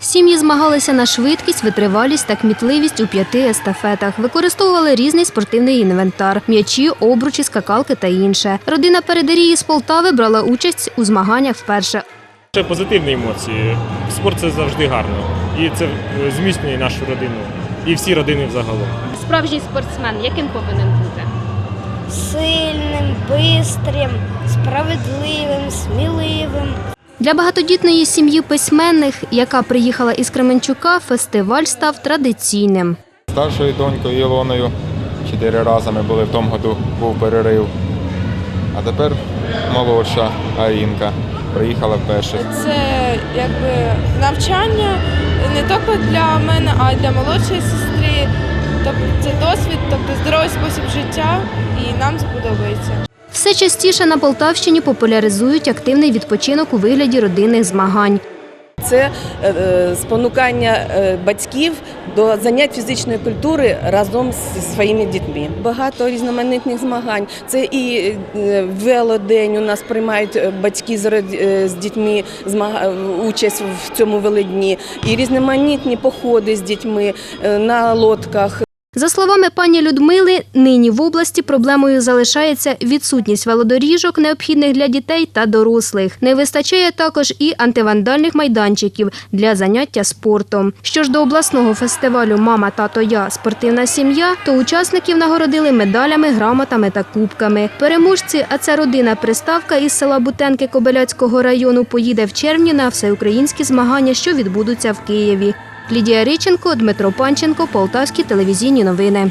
Сім'ї змагалися на швидкість, витривалість та кмітливість у п'яти естафетах. Використовували різний спортивний інвентар: м'ячі, обручі, скакалки та інше. Родина Передарії з Полтави брала участь у змаганнях вперше. Це позитивні емоції. Спорт це завжди гарно. І це е, зміцнює нашу родину. І всі родини взагалом. Справжній спортсмен, яким повинен бути? сильним, бистрим, справедливим, сміливим. Для багатодітної сім'ї письменних, яка приїхала із Кременчука, фестиваль став традиційним. Старшою донькою Ілоною чотири рази ми були в тому году, був перерив. А тепер молодша Арінка приїхала вперше. Це якби навчання тільки для мене, а для молодшої сестри. Тобто це досвід, тобто здоровий спосіб життя, і нам сподобається. Все частіше на Полтавщині популяризують активний відпочинок у вигляді родинних змагань. Це е, е, спонукання е, батьків до занять фізичної культури разом зі своїми дітьми. Багато різноманітних змагань. Це і велодень у нас приймають батьки з дітьми участь в цьому велодні, і різноманітні походи з дітьми на лодках. За словами пані Людмили, нині в області проблемою залишається відсутність велодоріжок, необхідних для дітей та дорослих. Не вистачає також і антивандальних майданчиків для заняття спортом. Що ж до обласного фестивалю Мама, тато, я спортивна сім'я, то учасників нагородили медалями, грамотами та кубками. Переможці, а це родина приставка із села Бутенки Кобиляцького району, поїде в червні на всеукраїнські змагання, що відбудуться в Києві. Лідія Риченко, Дмитро Панченко, Полтавські телевізійні новини.